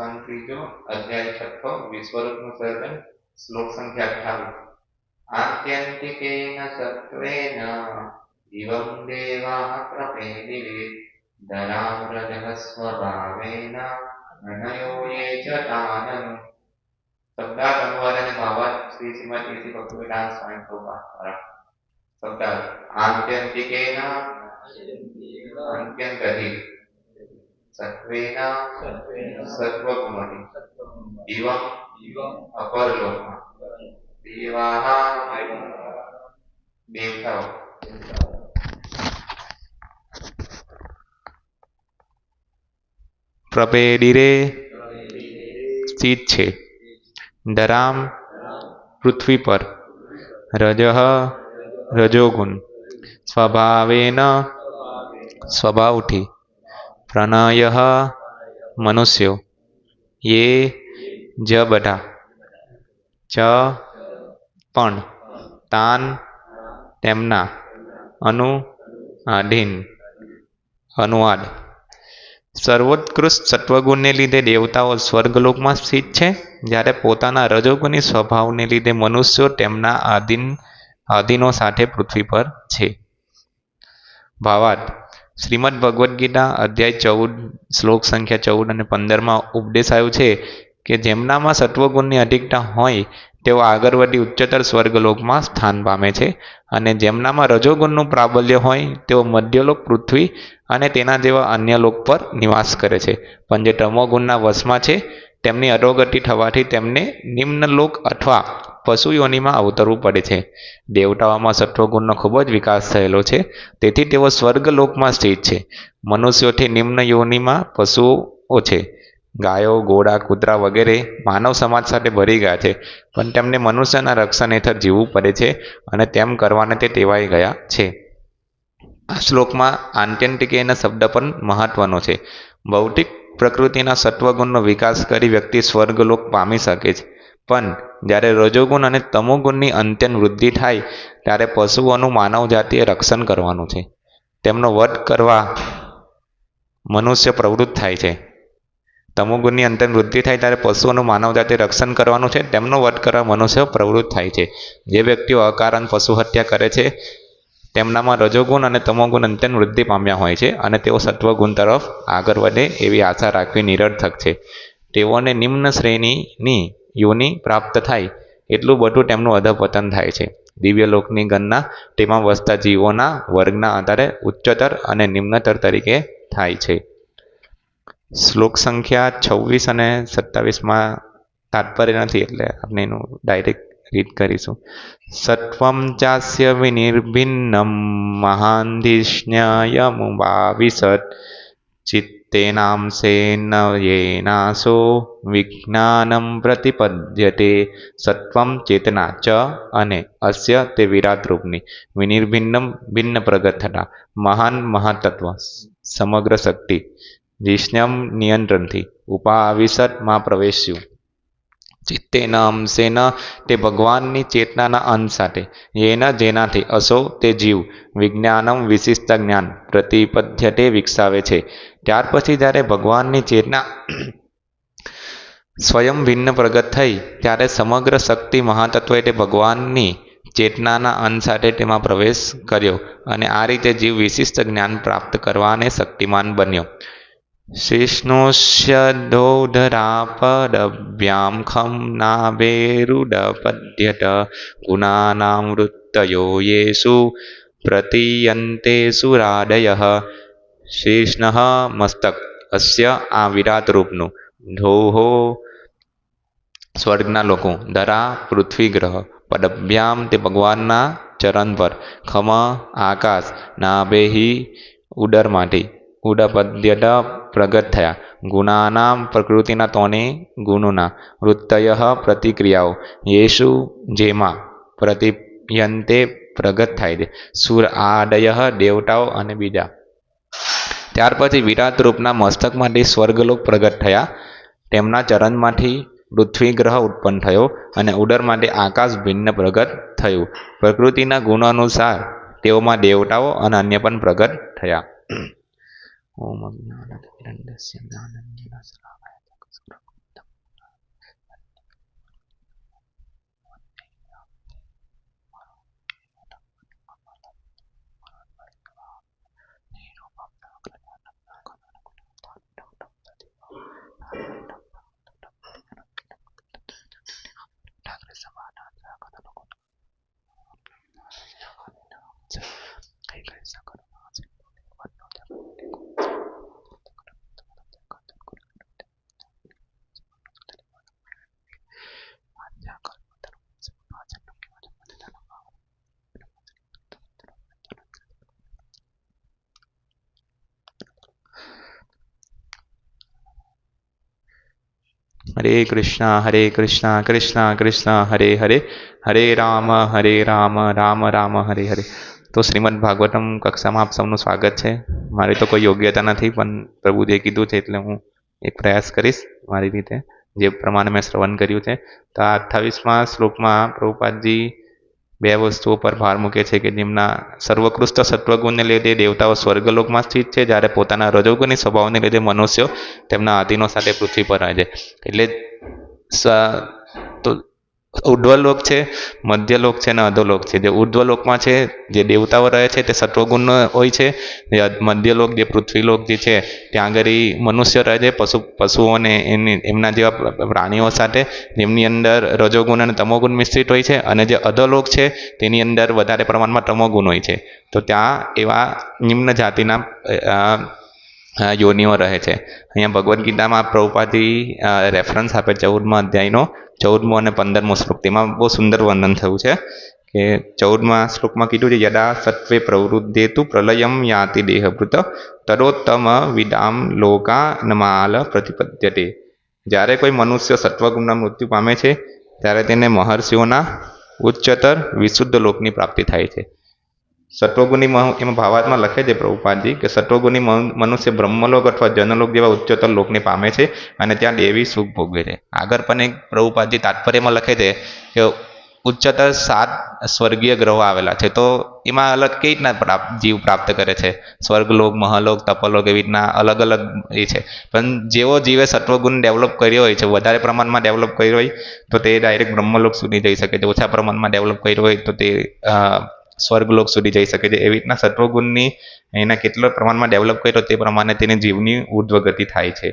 સ્કંદ ત્રીજો અધ્યાય છઠ્ઠો વિશ્વરૂપનું સર્જન શ્લોક સંખ્યા અઠ્ઠાવીસ આત્યંતિકેન સત્વેન ઇવં દેવાः પ્રપેદિરે ધરાવ્રજः સ્વભાવેન અનયો યે ચ તાનનુ શબ્દાર્થ અનુવાદ અને ભાવાર્થ શ્રી શ્રીમદ એસી ભક્તિવેદાંત સ્વામી પ્રભુપાદ દ્વારા શબ્દાર્થ આત્યંતિકેન અંત્યંતધિ સત્વેન સત્વગુણોથી ઇવં અપરલોકમાં દેવાહ દેવતાઓ પ્રપેડીરે સ્થિત છે ધરામ પૃથ્વી પર રજ રજોગુણ સ્વભાવેન સ્વભાવથી પ્રણય મનુષ્યો. યે જ બધા. ચ પણ તાન તેમના અનુ આધીન અનુવાદ. સર્વોત્કૃષ્ટ સત્વગુણને લીધે દેવતાઓ સ્વર્ગલોકમાં સ્થિત છે, જ્યારે પોતાના રજોગુની સ્વભાવને લીધે મનુષ્યો તેમના આધીન, આધીનો સાથે પૃથ્વી પર છે. ભાવાર્થ. શ્રીમદ ભગવદ્ ગીતા અધ્યાય ચૌદ, શ્લોક સંખ્યા ચૌદ અને પંદરમાં ઉપદેશ આવ્યો છે કે જેમનામાં સત્વગુણની અધિકતા હોય, તેઓ આગળ વધી ઉચ્ચતર સ્વર્ગલોકમાં સ્થાન પામે છે અને જેમનામાં રજોગુણનું પ્રાબલ્ય હોય, તેઓ મધ્યલોક પૃથ્વી અને તેના જેવા અન્ય લોક પર નિવાસ કરે છે. પણ જે તમોગુણના વશમાં છે, તેમની અધોગતિ થવાથી તેમને નિમ્નલોક અથવા પશુ યોનિમાં અવતરવું પડે છે. દેવતાઓમાં સત્વગુણનો ખૂબ જ વિકાસ થયેલો છે. તેથી તેઓ સ્વર્ગલોકમાં સ્થિત છે. મનુષ્યોથી નિમ્ન યોનિમાં પશુઓ છે. ગાયો, ઘોડા, કૂતરા વગેરે માનવ સમાજ સાથે ભરી ગયા છે. પણ તેમને મનુષ્યના રક્ષણ હેઠળ જીવવું પડે છે અને તેમ કરવાને તે ટેવાઈ ગયા છે. આ શ્લોકમાં આત્યંતિકેયના શબ્દ પણ મહત્વનો છે. ભૌતિક પ્રકૃતિના સત્વગુણનો વિકાસ કરી વ્યક્તિ સ્વર્ગલોક પામી શકે છે. પણ જ્યારે રજોગુણ અને તમોગુણની અંત્યન વૃદ્ધિ થાય, ત્યારે પશુઓનું માનવ જાતિએ રક્ષણ કરવાનું છે. તેમનો વધ કરવા મનુષ્ય પ્રવૃત્ત થાય છે. તમોગુણની અંત્યન વૃદ્ધિ થાય ત્યારે પશુઓનું માનવ જાતિ રક્ષણ કરવાનું છે. તેમનો વધ કરવા મનુષ્ય પ્રવૃત્ત થાય છે. જે વ્યક્તિઓ અકારણ પશુ હત્યા કરે છે, તેમનામાં રજોગુણ અને તમોગુણ અંત્યન વૃદ્ધિ પામ્યા હોય છે અને તેઓ સત્વગુણ તરફ આગળ વધે એવી આશા રાખવી નિરર્થક છે. તેઓને નિમ્ન શ્રેણીની યોનિ પ્રાપ્ત થાય, એટલું બધું તેમનું અધપતન થાય છે. દિવ્યલોકની ગણના તેમાં વસતા જીવોના વર્ગના આધારે ઉચ્ચતર અને નિમ્નતર તરીકે થાય છે. શ્લોક સંખ્યા છવ્વીસ અને સત્તાવીસમાં તાત્પર્ય નથી, એટલે આપણે એનું ડાયરેક્ટ રીડ કરીશું. સત્વમ ચાસ્ય વિનિર્ભિન્નમ મહાંધિષ્ણ્યયમુભાવિશત ચિત્તેનાંશેન યેનાસો વિજ્ઞાનમ પ્રતિપદ્યતે સત્વમ ચેતના ચ અને અસ્ય તે વિરાટ રૂપની વિનિર્ભિન્નમ ભિન્ન પ્રગથના મહાન મહાતત્વ સમગ્ર શક્તિ જીષ્ણ્યમ નિયંત્રણથી ઉપાવિસતમાં પ્રવેશ્યું ચિત્તેના અંશેના તે ભગવાનની ચેતનાના અંશ સાથે. એના જેનાથી અસો તે જીવ. વિજ્ઞાનમ વિશિષ્ટ જ્ઞાન. પ્રતિપદ્યતે વિકસાવે છે. ત્યાર પછી જ્યારે ભગવાનની ચેતના સ્વયં ભિન્ન પ્રગટ થઈ, ત્યારે સમગ્ર શક્તિ મહાતત્વે તે ભગવાનની ચેતનાના અંશ સાથે તેમાં પ્રવેશ કર્યો અને આ રીતે જીવ વિશિષ્ટ જ્ઞાન પ્રાપ્ત કરવાને શક્તિમાન બન્યો. શિષ્ણુષ્યદોધરાપદભ્યામ ખમ નાભેરુડપદ્યત ગુણાનામૃતયો યેષુ પ્રતીયન્તે સુરાદય શેષન મસ્તક અસ્ય આ વિરાટ રૂપનું ધોહો સ્વર્ગના લોકો ધરા પૃથ્વી ગ્રહ પદભ્યામ તે ભગવાનના ચરણ પર ખમ આકાશ નાભેહી ઉદરમાંથી ઉડપદ્યત પ્રગટ થયા ગુણાનામ પ્રકૃતિના તોને ગુણોના વૃત્તય પ્રતિક્રિયાઓ યેશુ જેમાં પ્રતિયંતે પ્રગટ થાય છે સુર આડય દેવતાઓ અને બીજા ત્યાર પછી વિરાટ રૂપના મસ્તકમાંથી સ્વર્ગલોક પ્રગટ થયા તેમના ચરણમાંથી પૃથ્વી ગ્રહ ઉત્પન્ન થયો અને ઉદરમાંથી આકાશ ભિન્ન પ્રગટ થયું પ્રકૃતિના ગુણ અનુસાર તેઓમાં દેવતાઓ અને અન્ય પણ પ્રગટ થયા ومضي على كبير الناس يمنعنا من الاسرار હરે કૃષ્ણ હરે કૃષ્ણ કૃષ્ણ કૃષ્ણ હરે હરે હરે રામ હરે રામ રામ રામ હરે હરે તો શ્રીમદ ભાગવતમ કક્ષામાં આપ સૌનું સ્વાગત છે. મારી તો કોઈ યોગ્યતા નથી, પણ પ્રભુજીએ કીધું છે એટલે હું એક પ્રયાસ કરીશ મારી રીતે, જે પ્રમાણે મેં શ્રવણ કર્યું છે. તો આ અઠ્ઠાવીસમાં શ્લોકમાં પ્રભુપાદજી બે વસ્તુઓ પર ભાર મૂકે છે કે જેમના સર્વકૃષ્ટ સત્વગુણને લીધે દેવતાઓ સ્વર્ગલોકમાં સ્થિત છે, જ્યારે પોતાના રજોગુણની સ્વભાવને લીધે મનુષ્યો તેમના આધીનો સાથે પૃથ્વી પર રહે છે. એટલે સ- તો ઉર્ધ્વલોક છે, મધ્યલોક છે અને અધોલોક છે. જે ઉર્ધ્વલોકમાં છે, જે દેવતાઓ રહે છે, તે સત્વગુણ હોય છે. જે મધ્યલોક, જે પૃથ્વીલોક જે છે ત્યાં આગળ મનુષ્ય રહે છે, પશુ, પશુઓને એની, એમના જેવા પ્રાણીઓ સાથે જેમની અંદર રજોગુણ અને તમોગુણ મિશ્રિત હોય છે. અને જે અધોલોક છે, તેની અંદર વધારે પ્રમાણમાં તમોગુણ હોય છે. તો ત્યાં એવા નિમ્ન જાતિના યોનિઓ રહે છે. અહીંયા ભગવદ્ ગીતામાં પ્રભુપાદી રેફરન્સ આપે ચૌદમા અધ્યાયનો. ચૌદમો અને પંદરમો શ્લોક તેમાં બહુ સુંદર વર્ણન થયું છે કે ચૌદમા શ્લોકમાં કીધું છે, યદા સત્વે પ્રવૃદ્ધેતુ પ્રલયમ યાતિ દેહભૃત, તરોત્તમ વિદામ લોકા નમાલ પ્રતિપદ્યતે. જ્યારે કોઈ મનુષ્ય સત્વગુણના મૃત્યુ પામે છે, ત્યારે તેને મહર્ષિઓના ઉચ્ચતર વિશુદ્ધ લોકની પ્રાપ્તિ થાય છે. સત્વગુણી એમાં ભાવાર્થમાં લખે છે પ્રભુપાદજી કે મન- મનુષ્ય બ્રહ્મલોક અથવા જનલોક જેવા ઉચ્ચતર લોકને પામે છે અને ત્યાં દેવી સુખ ભોગવે છે. આગળ પણ એક પ્રભુપાદજી તાત્પર્યમાં લખે છે કે ઉચ્ચતર સાત સ્વર્ગીય ગ્રહો આવેલા છે. તો એમાં અલગ કઈ રીતના પ્રાપ્ત જીવ પ્રાપ્ત કરે છે? સ્વર્ગલોક, મહાલોક, તપલોક એવી રીતના અલગ અલગ એ છે. પણ જેવો જીવે સત્વગુણ ડેવલપ કર્યો હોય છે, વધારે પ્રમાણમાં ડેવલપ કર્યો હોય, તો તે ડાયરેક્ટ બ્રહ્મલોક સુધી જઈ શકે છે. ઓછા પ્રમાણમાં ડેવલપ કર્યો હોય તો તે સ્વર્ગલોક સુધી જઈ શકે છે. એવી રીતના સત્વગુણની એના કેટલા પ્રમાણમાં ડેવલપ કર્યો તે પ્રમાણે તેની જીવની ઉર્ધ્વગતિ થાય છે.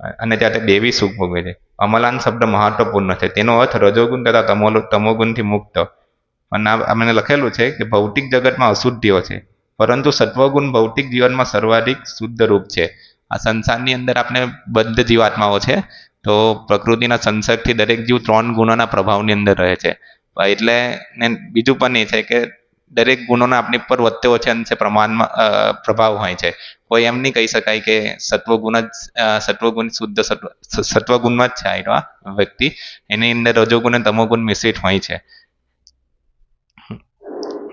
અને ત્યારે દેવી સુખ ભોગવે છે. અમલાન શબ્દ મહત્વપૂર્ણ છે. તેનો અર્થ રજોગુણ તથા તમો તમોગુણથી મુક્ત. અને મને લખેલું છે કે ભૌતિક જગતમાં અશુદ્ધિઓ છે. પરંતુ સત્વગુણ ભૌતિક જીવનમાં સર્વાધિક શુદ્ધ રૂપ છે. આ સંસારની અંદર આપણે બદ્ધ જીવાત્માઓ છે. તો પ્રકૃતિના સંસર્ગથી દરેક જીવ ત્રણ ગુણોના પ્રભાવની અંદર રહે છે. એટલે ને બીજું પણ એ છે કે દરેક ગુણોના આપણી પર વધતે ઓછે અંશે પ્રમાણમાં પ્રભાવ હોય છે. કોઈ એમ નહીં કહી શકાય કે સત્વગુણ જ સત્વગુણ શુદ્ધ સત્વ સત્વગુણમાં જ છે આ વ્યક્તિ. એની અંદર રજોગુણ અને તમોગુણ મિશ્રિત હોય છે.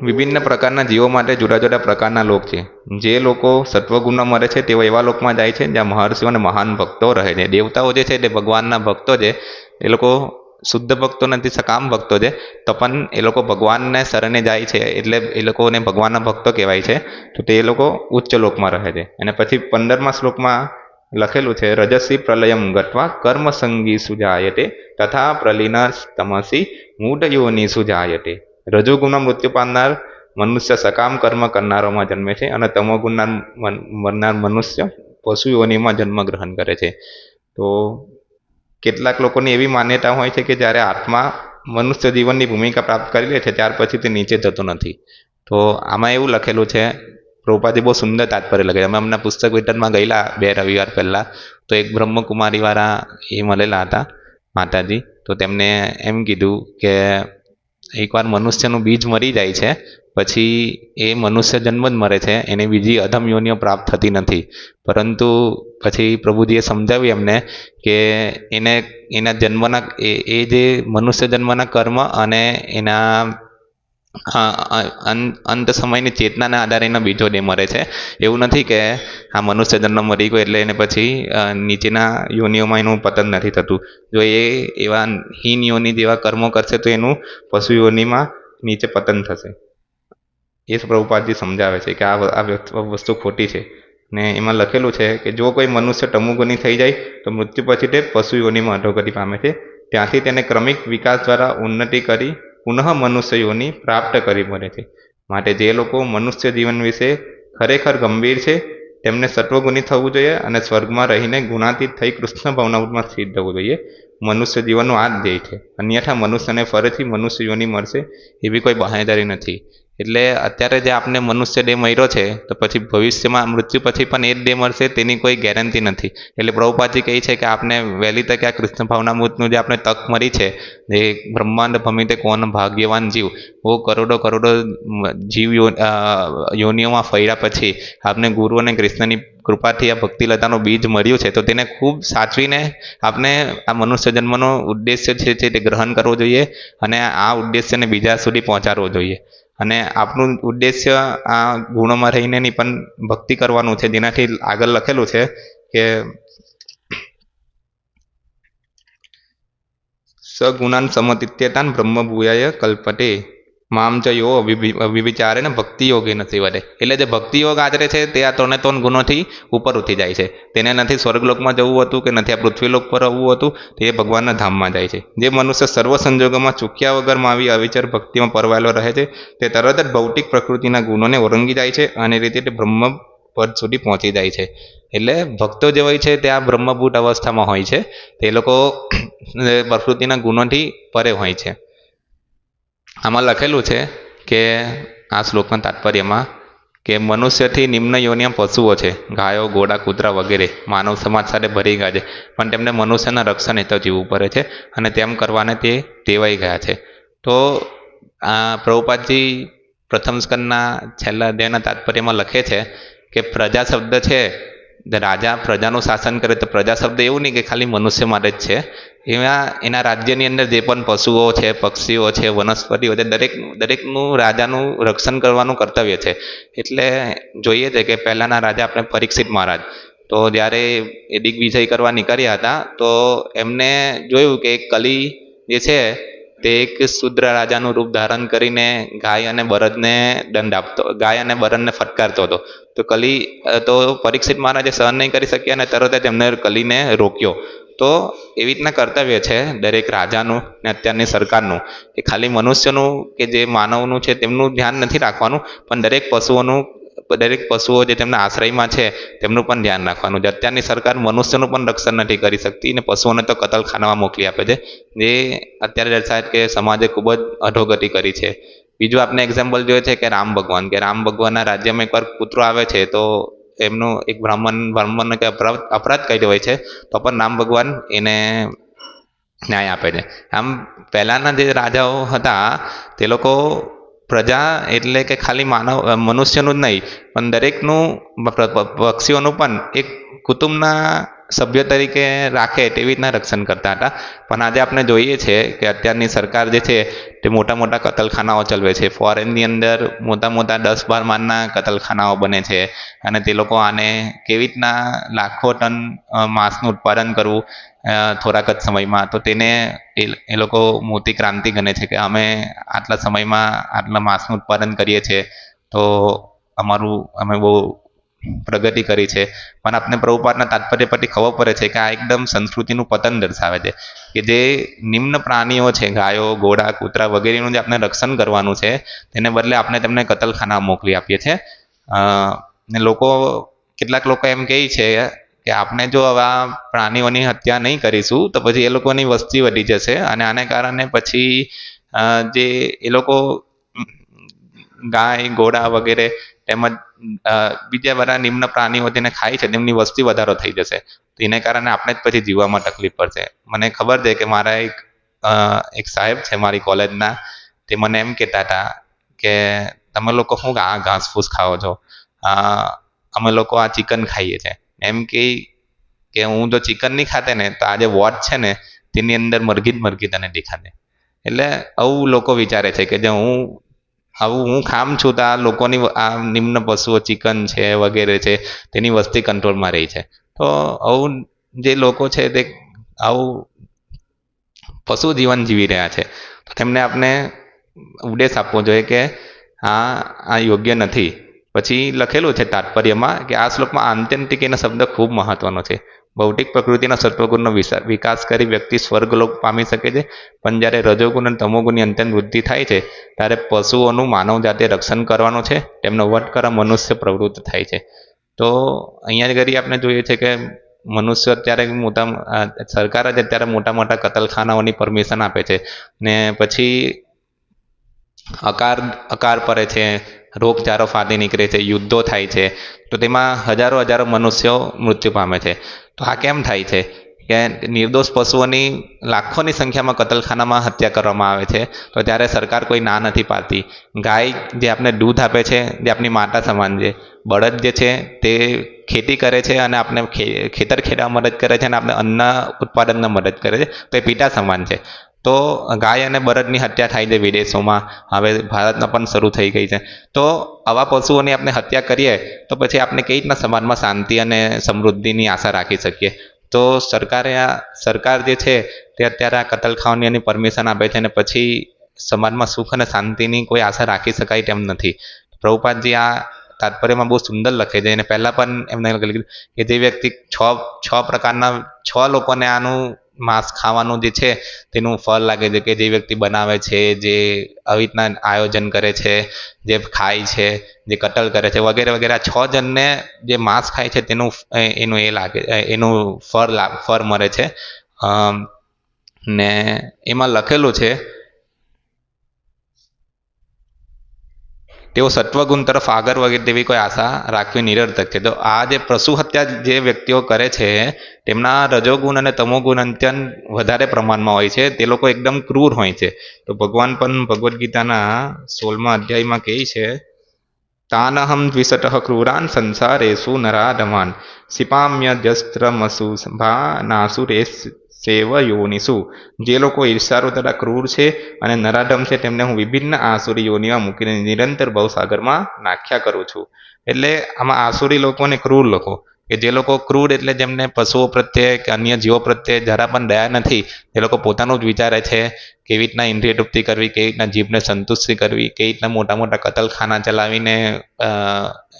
વિભિન્ન પ્રકારના જીવો માટે જુદા જુદા પ્રકારના લોક છે. જે લોકો સત્વગુણમાં મરે છે તેઓ એવા લોકમાં જાય છે જ્યાં મહર્ષિઓ અને મહાન ભક્તો રહે છે. દેવતાઓ જે છે તે ભગવાનના ભક્તો છે. એ લોકો શુદ્ધ ભક્તો નથી સકામ ભક્તો છે, તો પણ એ લોકો ભગવાનને શરણે જાય છે, એટલે એ લોકોને ભગવાનના ભક્તો કહેવાય છે, તો તે લોકો ઉચ્ચ લોકમાં રહે છે. અને પછી પંદરમા શ્લોકમાં લખેલું છે, રજસી પ્રલયમ ગત્વા કર્મ સંગી સુજાયતે, તથા પ્રલીન તમસી મૂઢ યોની સુજાયતે રજોગુણમાં મૃત્યુ પામનાર મનુષ્ય સકામ કર્મ કરનારોમાં જન્મે છે અને તમોગુણના મરનાર મનુષ્ય પશુ યોનીમાં જન્મ ગ્રહણ કરે છે. તો કેટલાક લોકોની એવી માન્યતા હોય છે કે જ્યારે આત્મા મનુષ્ય જીવનની ભૂમિકા પ્રાપ્ત કરી લે છે, ત્યાર પછી તે નીચે જતો નથી. તો આમાં એવું લખેલું છે, પ્રભુપાદે બહુ સુંદર તાત્પર્ય લખેલું અમે અમને પુસ્તક વિતરણમાં ગયેલા બે રવિવાર પહેલાં, તો એક બ્રહ્મકુમારીવાળા એ મળેલા હતા, માતાજી. તો તેમને એમ કીધું કે એકવાર મનુષ્યનું બીજ મરી જાય છે, પછી એ મનુષ્ય જન્મ જ મરે છે, એને બીજી અધમ યોનિઓ પ્રાપ્ત થતી નથી. પરંતુ પછી પ્રભુજીએ સમજાવ્યું એમને કે એને, એના જન્મના, એ જે મનુષ્ય જન્મના કર્મ અને એના અંત સમયની ચેતનાના આધારે એનો બીજો દેહ મરે છે. એવું નથી કે આ મનુષ્ય જન્મ મરી ગયો એટલે એને પછી નીચેના યોનિઓમાં એનું પતન નથી થતું. જો એ એવા હીન યોનિ જેવા કર્મો કરશે તો એનું પશુ યોનિમાં નીચે પતન થશે. એ પ્રભુપાદજી સમજાવે છે કે આ વસ્તુ ખોટી છે. ને એમાં લખેલું છે કે જો કોઈ મનુષ્ય તમુગુની થઈ જાય, તો મૃત્યુ પછી તે પશુ યોનિમાં અધોગતિ પામે છે. ત્યાંથી તેને ક્રમિક વિકાસ દ્વારા ઉન્નતિ કરી પુનઃ મનુષ્યોની પ્રાપ્ત કરી મળે છે. માટે જે લોકો મનુષ્ય જીવન વિશે ખરેખર ગંભીર છે, તેમને સત્વગુણી થવું જોઈએ અને સ્વર્ગમાં રહીને ગુણાતીત થઈ કૃષ્ણ ભાવનામાં સ્થિત થવું જોઈએ. મનુષ્ય જીવનનું આ જ ધ્યેય છે. અન્યથા મનુષ્યને ફરીથી મનુષ્યોની મળશે એવી કોઈ બાહેધરી નથી. એટલે અત્યારે જે આપણે મનુષ્ય ડે મળ્યો છે, તો પછી ભવિષ્યમાં મૃત્યુ પછી પણ એ જ ડે મળશે તેની કોઈ ગેરંટી નથી. એટલે પ્રભુપાદજી કહે છે કે આપણે વહેલી તકે આ કૃષ્ણ ભાવનામૃતનું જે આપણે તક મળી છે, જે બ્રહ્માંડ ભમિતે કોણ ભાગ્યવાન જીવ ઓ કરોડો કરોડો જીવ યોનિઓમાં ફર્યા પછી આપને ગુરુ અને કૃષ્ણની કૃપાથી આ ભક્તિલતાનું બીજ મળ્યું છે. તો તેને ખૂબ સાચવીને આપણે આ મનુષ્ય જન્મનો ઉદ્દેશ્ય છે તે ગ્રહણ કરવો જોઈએ અને આ ઉદ્દેશ્યને બીજા સુધી પહોંચાડવો જોઈએ. અને આપણું ઉદ્દેશ્ય આ ગુણોમાં રહીને નહીં, પણ ભક્તિ કરવાનું છે. જેનાથી આગળ લખેલું છે કે સગુણાન સમતિત્યતાન બ્રહ્મભૂયાય કલ્પતે. મામ ચ યો વિવિચારે ને ભક્તિ યોગી નથી વધે એટલે જે ભક્તિ યોગ આચરે છે, તે આ ત્રણે ત્રણ ગુણોથી ઉપર ઉઠી જાય છે. તેને નથી સ્વર્ગલોકમાં જવું હતું કે નથી આ પૃથ્વીલોક પર આવવું હતું, તે ભગવાનના ધામમાં જાય છે. જે મનુષ્ય સર્વ સંજોગોમાં ચૂક્યા વગરમાં આવી અવિચર ભક્તિમાં પરવાયેલો રહે છે, તે તરત જ ભૌતિક પ્રકૃતિના ગુણોને ઓળંગી જાય છે અને રીતે તે બ્રહ્મ પદ સુધી પહોંચી જાય છે. એટલે ભક્તો જે હોય છે, તે આ બ્રહ્મભૂત અવસ્થામાં હોય છે. તે લોકો પ્રકૃતિના ગુણોથી પરે હોય છે. આમાં લખેલું છે કે આ શ્લોકના તાત્પર્યમાં કે મનુષ્યથી નિમ્ન યોનિયમ પશુઓ છે, ગાયો, ઘોડા, કૂતરા વગેરે, માનવ સમાજ સાથે ભરી ગયા છે પણ તેમને મનુષ્યના રક્ષણ હેતુ જીવવું પડે છે અને તેમ કરવાને તે ટેવાઈ ગયા છે. તો આ પ્રભુપાદજી પ્રથમ સ્કંદના છેલ્લા અધ્યાયના તાત્પર્યમાં લખે છે કે પ્રજા શબ્દ છે, રાજા પ્રજાનું શાસન કરે તો પ્રજા શબ્દ એવું નહીં કે ખાલી મનુષ્ય માટે જ છે એમાં એના રાજ્યની અંદર જે પણ પશુઓ છે, પક્ષીઓ છે, વનસ્પતિઓ છે, દરેક, દરેકનું રાજાનું રક્ષણ કરવાનું કર્તવ્ય છે. એટલે જોઈએ છે કે પહેલાંના રાજા આપણે પરીક્ષિત મહારાજ. તો જ્યારે એ દિગ્વિજય કરવા નીકળ્યા હતા, તો એમને જોયું કે કલી જે છે, તે એક શુદ્ર રાજાનું રૂપ ધારણ કરીને ગાય અને બળદને દંડ આપતો, ગાય અને બળદને ફટકારતો હતો. તો કલી, તો પરીક્ષિત મહારાજે સહન નહીં કરી શક્યા અને તરત જ એમને કલીને રોક્યો. તો એવી રીતના કર્તવ્ય છે દરેક રાજાનું ને અત્યારની સરકારનું, કે ખાલી મનુષ્યનું કે જે માનવનું છે તેમનું ધ્યાન નથી રાખવાનું, પણ દરેક પશુઓનું, દરેક પશુઓ જે તેમના આશ્રયમાં છે તેમનું પણ ધ્યાન રાખવાનું. છે અત્યારની સરકાર મનુષ્યનું પણ રક્ષણ નથી કરી શકતી અને પશુઓને તો કતલખાનામાં મોકલી આપે છે. જે અત્યારે દર્શાવે કે સમાજે ખૂબ જ અધોગતિ કરી છે. બીજું આપણે એક્ઝામ્પલ જોઈએ છે કે રામ ભગવાન, કે રામ ભગવાનના રાજ્યમાં એકવાર કૂતરો આવે છે તો એમનું એક બ્રાહ્મણ, બ્રાહ્મણને કે અપરાધ કર્યો હોય છે, તો પણ રામ ભગવાન એને ન્યાય આપે છે. આમ પહેલાંના જે રાજાઓ હતા, તે લોકો પ્રજા એટલે કે ખાલી માનવ, મનુષ્યનું જ નહીં, પણ દરેકનું પક્ષીઓનું પણ એક કુટુંબના સભ્ય તરીકે રાખે તેવી રીતના રક્ષણ કરતા હતા. પણ આજે આપણે જોઈએ છે કે અત્યારની સરકાર જે છે તે મોટા મોટા કતલખાનાઓ ચલાવે છે. ફોરેનની અંદર મોટા મોટા દસ બાર માળના કતલખાનાઓ બને છે અને તે લોકો આને કેવી રીતના લાખો ટન માંસનું ઉત્પાદન કરવું થોડાક જ સમયમાં. તો તેને એ લોકો મોટી ક્રાંતિ ગણે છે કે અમે આટલા સમયમાં આટલા માંસનું ઉત્પાદન કરીએ છીએ. તો અમારું, અમે બહુ પ્રગતિ કરી છે. પણ આપણે પ્રભુપાદના તાત્પર્ય પરથી ખબર પડે છે કે આ એકદમ સંસ્કૃતિનું પતન દર્શાવે છે. કે જે નિમ્ન પ્રાણીઓ છે, ગાયો, ઘોડા, કૂતરા વગેરેનું જે આપણે રક્ષણ કરવાનું છે, તેને બદલે આપણે તેમને કતલખાના મોકલી આપીએ છીએ. ને લોકો, કેટલાક લોકો એમ કહે છે કે આપણે જો આવા પ્રાણીઓની હત્યા નહીં કરીશું, તો પછી એ લોકોની વસ્તી વધી જશે અને આને કારણે પછી જે એ લોકો ગાય, ઘોડા વગેરે તેમજ બીજા બધા નિમ્ન પ્રાણીઓ તેને ખાય છે, તેમની વસ્તી વધારો થઈ જશે. તો એને કારણે આપણે જ પછી જીવવામાં તકલીફ પડશે. મને ખબર છે કે મારા એક એક સાહેબ છે મારી કોલેજના, તે મને એમ કહેતા હતા કે, તમે લોકો શું આ ઘાસ ફૂસ ખાઓ છો? અમે લોકો આ ચિકન ખાઈએ છીએ એમ કે કે, હું જો ચિકન નહીં ખાતે ને, તો આજે વોટ છે ને, તેની અંદર મરઘી જ મરઘી તને દેખાતે એટલે આવું લોકો વિચારે છે કે જે હું આવું હું ખામ છું તો આ લોકોની આ નિમ્ન પશુઓ ચિકન છે, વગેરે છે, તેની વસ્તી કંટ્રોલમાં રહી છે. તો આવું જે લોકો છે તે આવું પશુ જીવન જીવી રહ્યા છે. તો તેમને આપણે ઉપદેશ આપવો જોઈએ કે આ આ યોગ્ય નથી. પછી લખેલું છે તાત્પર્યમાં કે આ શ્લોકમાં આત્યંતિકીનો શબ્દ ખૂબ મહત્વનો છે. ભૌતિક પ્રકૃતિના સત્વગુણનો વિકાસ કરી વ્યક્તિ સ્વર્ગલોક પામી શકે છે. પણ જ્યારે રજોગુણ અને તમોગુણની અત્યંત વૃદ્ધિ થાય છે, ત્યારે પશુઓનું માનવ જાતે રક્ષણ કરવાનું છે. તેમનો વટ કરવા મનુષ્ય પ્રવૃત્ત થાય છે. તો અહીંયા કરી આપણે જોઈએ છે કે મનુષ્ય અત્યારે મોટા, સરકાર જ અત્યારે મોટા મોટા કતલખાનાઓની પરમિશન આપે છે. ને પછી અકાર અકાર પડે છે. રોગચાળો ફાટી નીકળે છે, યુદ્ધો થાય છે, તો તેમાં હજારો હજારો મનુષ્યો મૃત્યુ પામે છે. તો આ કેમ થાય છે? કે નિર્દોષ પશુઓની લાખોની સંખ્યામાં કતલખાનામાં હત્યા કરવામાં આવે છે. તો ત્યારે સરકાર કોઈ ના નથી પાડતી. ગાય જે આપણે દૂધ આપે છે, જે આપણી માતા સમાન છે, બળદ જે છે, તે ખેતી કરે છે અને આપણે ખેતર ખેડવા મદદ કરે છે અને આપણે અન્ન ઉત્પાદનમાં મદદ કરે છે, તો એ પિતા સમાન છે. તો ગાય અને બળદની હત્યા થાય છે વિદેશોમાં. હવે ભારતમાં પણ શરૂ થઈ ગઈ છે. તો આવા પશુઓની આપણે હત્યા કરીએ તો પછી આપણે કઈ રીતના સમાજમાં શાંતિ અને સમૃદ્ધિની આશા રાખી શકીએ? તો સરકારે આ સરકાર જે છે તે અત્યારે આ કતલખાનાની પરમિશન આપે છે અને પછી સમાજમાં સુખ અને શાંતિની કોઈ આશા રાખી શકાય તેમ નથી. પ્રભુપાદજી આ તાત્પર્યમાં બહુ સુંદર લખે છે. અને પહેલાં પણ એમને કે જે વ્યક્તિ છ છ પ્રકારના, છ લોકોને આનું માંસ ખાવાનું જે છે, તેનું ફળ લાગે છે કે જે વ્યક્તિ બનાવે છે, જે આવી રીતના આયોજન કરે છે, જે ખાય છે, જે કતલ કરે છે, વગેરે વગેરે છ જણને જે માંસ ખાય છે, તેનું એનું એ લાગે એનું ફળ ફળ મળે છે. ને એમાં લખેલું છે તેઓ સત્વગુણ તરફ આગળ વગેરે તેવી કોઈ આશા રાખવી નિરર્થક છે. તો આ જે પશુ હત્યા જે વ્યક્તિઓ કરે છે, તેમના રજોગુણ અને તમોગુણ અત્યંત વધારે પ્રમાણમાં હોય છે. તે લોકો એકદમ ક્રૂર હોય છે. તો ભગવાન પણ ભગવદ્ ગીતાના સોળમા અધ્યાયમાં કહે છે તાનહમ દ્વિષટ ક્રૂરાન સંસારેસુ નરાધમાન સિપામ્યદ્યસ્ત્રમસુ ભા સેવ યોનિસુ જે લોકો ઈર્ષારો તથા ક્રૂર છે અને નરાધમ છે, તેમને હું વિભિન્ન આસુરી યોનિમાં મૂકીને નિરંતર ભવસાગરમાં નાખ્યા કરું છું. એટલે આમાં આસુરી લોકો અને ક્રૂર લોકો કે જે લોકો ક્રૂર એટલે જેમને પશુઓ પ્રત્યે કે અન્ય જીવો પ્રત્યે જરા પણ દયા નથી, એ લોકો પોતાનું જ વિચારે છે કેવી રીતના ઇન્દ્રિય તૃપ્તિ કરવી, કેવી રીતના જીભને સંતુષ્ટિ કરવી, કેવી રીતના મોટા મોટા કતલખાના ચલાવીને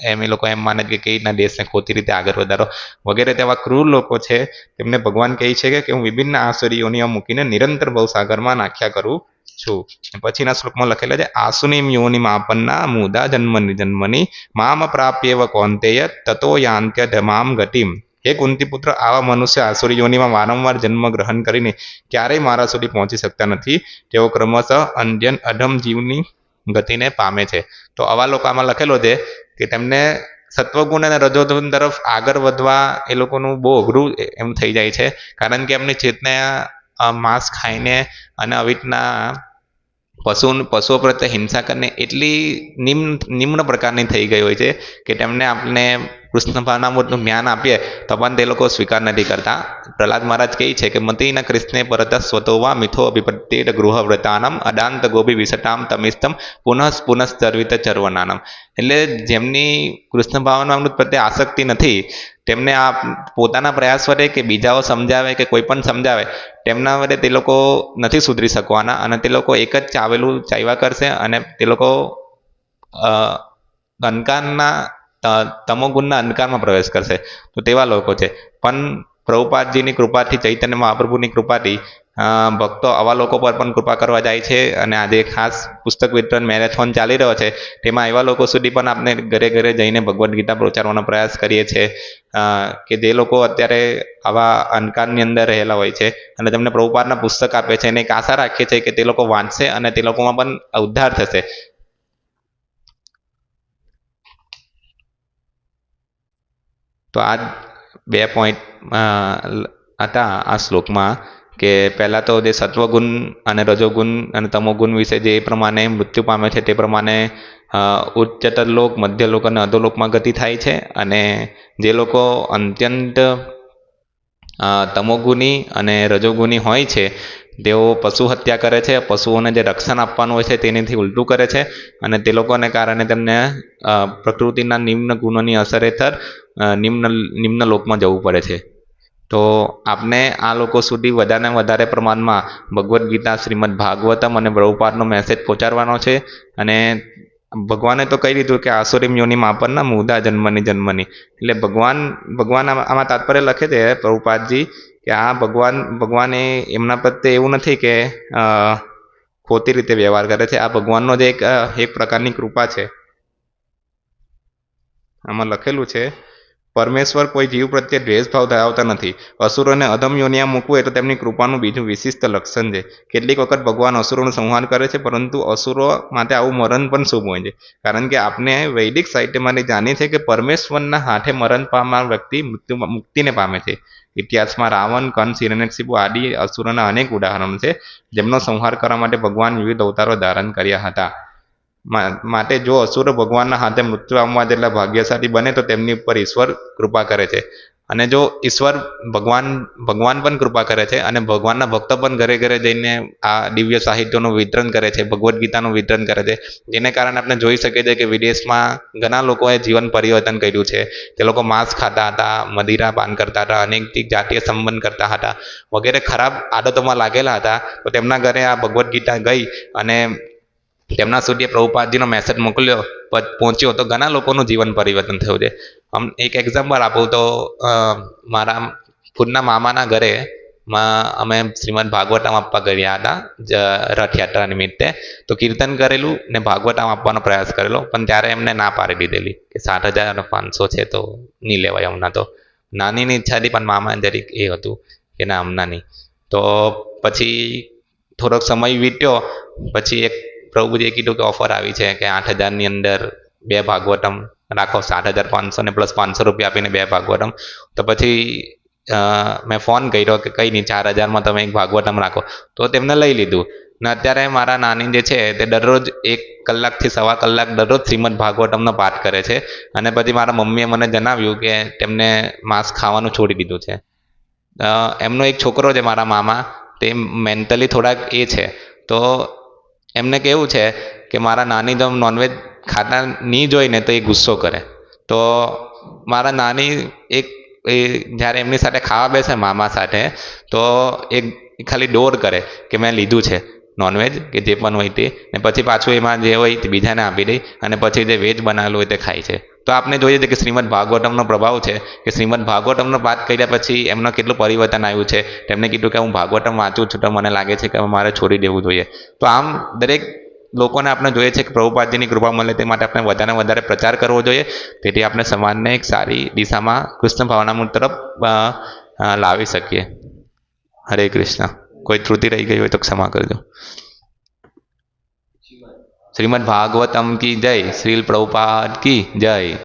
એમ એ લોકો એમ માને કે કઈ રીતના દેશને ખોટી રીતે આગળ વધારો વગેરે તેવા ક્રૂર લોકો છે. તેમને ભગવાન કહે છે કે હું વિભિન્ન આસુરીઓની મૂકીને નિરંતર ભવસાગરમાં નાખ્યા કરું છું. પછીના શ્લોકમાં લખેલા છે, આસુનીમ યોની માપનના મુદા જન્મની જન્મની, મામ પ્રાપ્યવ કોંતેય તતો યાંત્ય ધમામ ગતિમ. હે કુંતીપુત્ર, આવા મનુષ્ય આસુરી યોનીમાં વારંવાર જન્મ ગ્રહણ કરીને ક્યારેય મારા સુધી પહોંચી શકતા નથી. તેઓ ક્રમશઃ અંધ્યન અધમ જીવની ગતિને પામે છે. તો આવા લોકો આમાં લખેલો છે કે તેમને સત્વગુણ અને રજોગુણ તરફ આગળ વધવા એ લોકોનું બહુ અઘરું એમ થઈ જાય છે. કારણ કે એમની ચેતના માંસ ખાઈને અને આવી રીતના પશુ પશુઓ પ્રત્યે હિંસા કરીને એટલી નિમ્ન નિમ્ન પ્રકારની થઈ ગઈ હોય છે કે તેમને આપણે કૃષ્ણ ભાવનામૃતનું જ્ઞાન આપીએ તો પણ તે લોકો સ્વીકાર નથી કરતા. પ્રહલાદ મહારાજ કહે છે કે મતિના કૃષ્ણે પરત સ્વતોવા મિથો અભિપત્તિર ગૃહવ્રતાનમ અદાંત ગોપી વિસટામ તમિસ્તમ પુનઃ પુનઃ ચર્વિત ચર્વનાનમ. એટલે જેમની કૃષ્ણ ભાવનામૃત પ્રત્યે આસક્તિ નથી, તેમને આ પોતાના પ્રયાસ વડે કે બીજાઓ સમજાવે કે કોઈ પણ સમજાવે, તેમના વડે તે લોકો નથી સુધરી શકવાના અને તે લોકો એક જ ચાવેલું ચાવ્યા કરશે અને તે લોકો અંધકારના તમોગુણના અંધકારમાં પ્રવેશ કરશે. તો તેવા લોકો છે. પણ પ્રભુપાદજીની કૃપાથી, ચૈતન્ય મહાપ્રભુની કૃપાથી ભક્તો આવા લોકો પર પણ કૃપા કરવા જાય છે અને આજે ખાસ પુસ્તક વિતરણ મેરેથોન ચાલી રહ્યો છે. તેમાં એવા લોકો સુધી પણ આપણે ઘરે ઘરે જઈને ભગવદ્ ગીતા પ્રચારવાનો પ્રયાસ કરીએ છીએ કે જે લોકો અત્યારે આવા અંધકારની અંદર રહેલા હોય છે અને તેમને પ્રભુપાદના પુસ્તક આપે છે અને એક આશા રાખીએ છીએ કે તે લોકો વાંચશે અને તે લોકોમાં પણ ઉદ્ધાર થશે. તો આ બે પોઈન્ટ હતા આ શ્લોકમાં કે પહેલાં તો જે સત્વગુણ અને રજોગુણ અને તમોગુણ વિશે જે પ્રમાણે મૃત્યુ પામે છે તે પ્રમાણે ઉચ્ચતર લોક, મધ્ય લોક અને અધોલોકમાં ગતિ થાય છે અને જે લોકો અત્યંત તમોગુણી અને રજોગુણી હોય છે, તેઓ પશુ હત્યા કરે છે, પશુઓને જે રક્ષણ આપવાનું હોય છે તેનાથી ઉલટું કરે છે અને તે લોકોને કારણે તેમને પ્રકૃતિના નિમ્ન ગુણોની અસર હેઠળ નિમ્ન નિમ્ન લોકમાં જવું પડે છે. તો આપણે આ લોકો સુધી વધારે વધારે પ્રમાણમાં ભગવદ્ ગીતા, શ્રીમદ ભાગવતમ અને પ્રભુપાદનો મેસેજ પહોંચાડવાનો છે અને ભગવાને તો કહી દીધું કે આસુરીમ યોનિમાં આપણના મુદા જન્મની જન્મની. એટલે ભગવાન ભગવાન આમાં તાત્પર્ય લખે છે પ્રભુપાદજી કે આ ભગવાન, ભગવાને એમના પ્રત્યે એવું નથી કે ખોટી રીતે વ્યવહાર કરે છે. આ ભગવાનનો જ એક એક પ્રકારની કૃપા છે. આમાં લખેલું છે પરમેશ્વર કોઈ જીવ પ્રત્યે દ્વેષભાવ ધરાવતા નથી. અસુરોને અધમ યોનિયા મૂકવું એ તો તેમની કૃપાનું બીજું વિશિષ્ટ લક્ષણ છે. કેટલીક વખત ભગવાન અસુરોનો સંહાર કરે છે, પરંતુ અસુરો માટે આવું મરણ પણ શુભ હોય છે. કારણ કે આપણે વૈદિક સાહિત્યમાંથી જાણીએ છીએ કે પરમેશ્વરના હાથે મરણ પામનાર વ્યક્તિ મૃત્યુ મુક્તિને પામે છે. ઇતિહાસમાં રાવણ, કંસ હિરણ્યકશિપુ આદિ અસુરોના અનેક ઉદાહરણો છે. જેમનો સંહાર કરવા માટે ભગવાન વિવિધ અવતારો ધારણ કર્યા હતા. માટે જો અસુરો ભગવાનના હાથે મૃત્યુ પામવા જેટલા ભાગ્યશાળી બને તો તેમની ઉપર ઈશ્વર કૃપા કરે છે. અને જો ઈશ્વર ભગવાન ભગવાન પણ કૃપા કરે છે અને ભગવાનના ભક્તો પણ ઘરે ઘરે જઈને આ દિવ્ય સાહિત્યનું વિતરણ કરે છે, ભગવદ્ ગીતાનું વિતરણ કરે છે, જેને કારણે આપણે જોઈ શકીએ છીએ કે વિદેશમાં ઘણા લોકોએ જીવન પરિવર્તન કર્યું છે. તે લોકો માંસ ખાતા હતા, મદિરા પાન કરતા હતા અનેક જાતીય સંબંધ કરતા હતા, વગેરે ખરાબ આદતોમાં લાગેલા હતા, તો તેમના ઘરે આ ભગવદ્ ગીતા ગઈ અને તેમના સુધી પ્રભુપાદજીનો મેસેજ મોકલ્યો પહોંચ્યો તો ઘણા લોકોનું જીવન પરિવર્તન થયું છે. આમ એક એક્ઝામ્પલ આપું તો મારા ખુદના મામાના ઘરે અમે શ્રીમદ ભાગવતમ આપવા ગયા હતા રથયાત્રા નિમિત્તે. તો કીર્તન કરેલું ને ભાગવતમ આપવાનો પ્રયાસ કરેલો, પણ ત્યારે એમને ના પાડી દીધેલી કે સાત હજાર પાંચસો છે તો નહીં લેવાય હમણાં તો. નાનીની ઈચ્છા હતી પણ મામા જરીક એ હતું કે ના હમણાં નહીં. તો પછી થોડોક સમય વીત્યો, પછી એક પ્રભુજીએ કીધું કે ઓફર આવી છે કે આઠ હજારની અંદર બે ભાગવતમ રાખો સાત હજાર પાંચસો ને પ્લસ પાંચસો રૂપિયા આપીને બે ભાગવતમ. તો પછી મેં ફોન કર્યો કે કંઈ નહીં ચાર હજારમાં તમે એક ભાગવતમ રાખો. તો તેમને લઈ લીધું. ને અત્યારે મારા નાની જે છે, તે દરરોજ એક કલાકથી સવા કલાક દરરોજ શ્રીમદ ભાગવતમનો પાઠ કરે છે. અને પછી મારા મમ્મીએ મને જણાવ્યું કે તેમને માંસ ખાવાનું છોડી દીધું છે. એમનો એક છોકરો છે મારા મામા, તે મેન્ટલી થોડાક એ છે. તો એમને કેવું છે કે મારા નાની તો નોનવેજ ખાતા નહીં જોઈને તો એ ગુસ્સો કરે. તો મારા નાની એક એ જ્યારે એમની સાથે ખાવા બેસે મામા સાથે, તો એક ખાલી ડોર કરે કે મેં લીધું છે નોનવેજ કે જે પણ હોય તે. ને પછી પાછું એમાં જે હોય તે બીજાને આપી દઈ અને પછી જે વેજ બનાવેલું હોય તે ખાય છે. તો આપણે જોઈએ છે કે શ્રીમદ ભાગવતમનો પ્રભાવ છે કે શ્રીમદ ભાગવતમનો પાઠ કર્યા પછી એમનો કેટલું પરિવર્તન આવ્યું છે? તેમણે કીધું કે હું ભાગવતમ વાંચું છું તો મને લાગે છે કે મારે છોડી દેવું જોઈએ. તો આમ દરેક લોકોને આપણે જોઈએ છે કે પ્રભુપાદજીની કૃપા મળે તે માટે આપણે વધારે વધારે પ્રચાર કરવો જોઈએ. તેથી આપણે સમાજને એક સારી દિશામાં કૃષ્ણ ભાવનામૃત તરફ લાવી શકીએ. હરે કૃષ્ણ. કોઈ ત્રુટિ રહી ગઈ હોય તો ક્ષમા કરજો. શ્રીમદ ભાગવતમ કી જય? શ્રીલ પ્રભુપાદ કી જય?